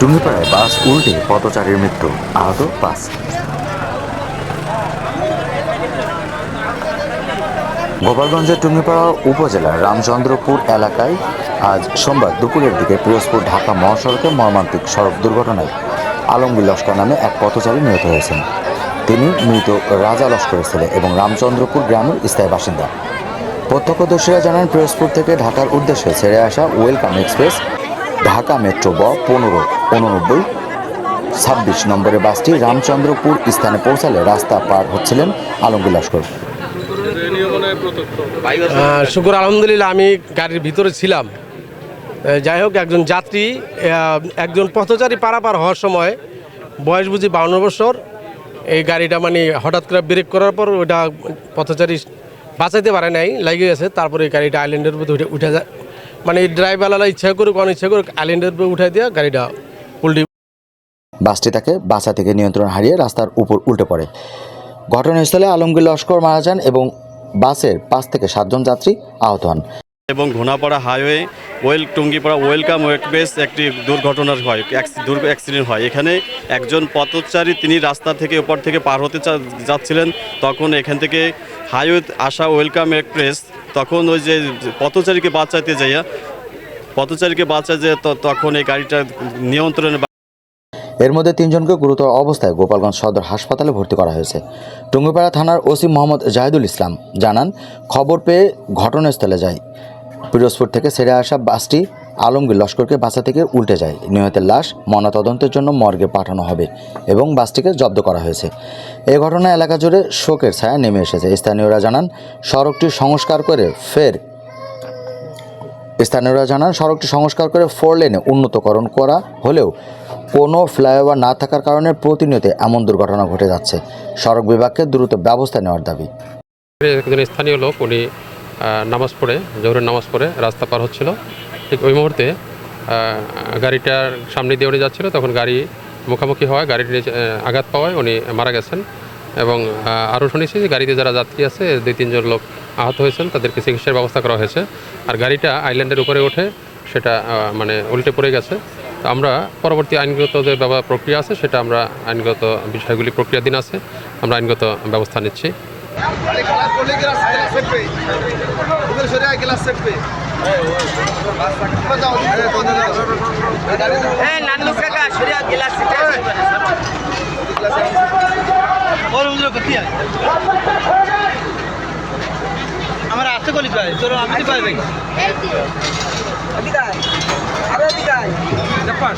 টুঙ্গিপাড়ায় বাস উল্টে পথচারীর মৃত্যু। আহত বাস। গোপালগঞ্জের টুঙ্গিপাড়া উপজেলার রামচন্দ্রপুর এলাকায় আজ সোমবার দুপুরের দিকে পিরোজপুর ঢাকা মহাসড়কে মর্মান্তিক সড়ক দুর্ঘটনায় আলমগীর লস্কর নামে এক পথচারী নিহত হয়েছেন। তিনি মৃত রাজা লস্করের ছেলে এবং রামচন্দ্রপুর গ্রামের স্থায়ী বাসিন্দা। প্রত্যক্ষদর্শীরা জানান, পিরোজপুর থেকে ঢাকার উদ্দেশ্যে ছেড়ে আসা ওয়েলকাম এক্সপ্রেস ঢাকা মেট্রো ব পনেরো উননব্বই। ছাব্বিশ নম্বরের বাসটি রামচন্দ্রপুর স্থানে পৌঁছালে রাস্তা পার হচ্ছিলেন আলমগীর লস্কর শুকুর, আলহামদুলিল্লাহ, আমি গাড়ির ভিতরে ছিলাম। যাই হোক, একজন যাত্রী একজন পথচারী পারাপার হওয়ার সময় বয়স বুঝি বাউন্ন বছর। এই গাড়িটা মানে হঠাৎ করে ব্রেক করার পর ওটা পথচারী বাঁচাইতে পারে নাই, লাগিয়ে গেছে। তারপরে গাড়িটা আইল্যান্ডের উঠে উঠে যায়। মানে ড্রাইভারওয়ালা ইচ্ছা করুক অনিচ্ছা করুক আইল্যান্ডের উপরে উঠাই দিয়ে গাড়িটা উল্টি বাসটি তাকে বাসা থেকে নিয়ন্ত্রণ হারিয়ে রাস্তার উপর উল্টে পড়ে। ঘটনাস্থলে আলমগীর লস্কর মারা যান এবং বাসের পাঁচ থেকে সাতজন যাত্রী আহত হন। এবং ঘোনাপাড়া হাইওয়ে ওয়েল টুঙ্গিপাড়া ওয়েলকাম ওয়েকবেস একটি দুর্ঘটনার হয় অ্যাক্সি- অ্যাক্সিডেন্ট হয়। এখানে একজন পথচারী তিনি রাস্তা থেকে ওপর থেকে পার হতে চা- যাচ্ছিলেন। তখন এখান থেকে হাইওয়ে আসা ওয়েলকাম এক্সপ্রেস। তখন ওই যে পথচারীকে বাঁচাইতে যাইয়া, পথচারীকে বাঁচায় যে তখন এই গাড়িটা নিয়ন্ত্রণে এর মধ্যে তিনজনকে গুরুতর অবস্থায় গোপালগঞ্জ সদর হাসপাতালে ভর্তি করা হয়েছে। টুঙ্গিপাড়া থানার ওসি মোহাম্মদ জাহিদুল ইসলাম জানান, খবর পেয়ে ঘটনাস্থলে যায়। পিরোজপুর থেকে ছেড়ে আসা বাসটি আলমগীর লস্করকে বাসা থেকে উল্টে যায়। নিহতের লাশ ময়নাতদন্তের জন্য মর্গে পাঠানো হবে এবং বাসটিকে জব্দ করা হয়েছে। এই ঘটনা এলাকা জুড়ে শোকের ছায়া নেমে এসেছে। স্থানীয়রা জানান, সড়কটি সংস্কার করে ফের স্থানীয়রা জানান, সড়কটি সংস্কার করে ফোর লেনে উন্নতকরণ করা হলেও কোনো ফ্লাইওভার না থাকার কারণে প্রতিনিয়ত এমন দুর্ঘটনা ঘটে যাচ্ছে। সড়ক বিভাগকে দ্রুত ব্যবস্থা নেওয়ার দাবি। স্থানীয় লোক, উনি নামাজ পড়ে জোহরের নামাজ পড়ে রাস্তা পার হচ্ছিল। ঠিক ওই মুহূর্তে গাড়িটার সামনে দিয়ে উনি যাচ্ছিল তখন গাড়ি মুখামুখি হওয়ায় নিচে, আঘাত পাওয়ায় উনি মারা গেছেন এবং আরও শুনেছি যে গাড়িতে যারা যাত্রী আছে দুই তিনজন লোক আহত হয়েছেন তাদেরকে চিকিৎসার ব্যবস্থা করা হয়েছে। আর গাড়িটা আইল্যান্ডের উপরে ওঠে সেটা মানে উল্টে পড়ে গেছে। তো আমরা পরবর্তী আইনগত যে প্রক্রিয়া আছে সেটা আমরা আইনগত বিষয়গুলি প্রক্রিয়াধীন আছে আমরা আইনগত ব্যবস্থা নিচ্ছি। ಅಲ್ಲಿ ಕಲ ಕೊಲ್ಲಿ ಗ್ಲಾಸ್ ಎಲ್ಲ ಸೆಪ್ಪೆ ಉದ್ರ ಸರಿಯಾಗಿ ಗ್ಲಾಸ್ ಸೆಪ್ಪೆ ನಾನು ಸರಿಯಾಗಿ ಗ್ಲಾಸ್ আমরা আসতে কলি যাই তোর আমি তো পারবে অধিকার আরে অধিকার জাপান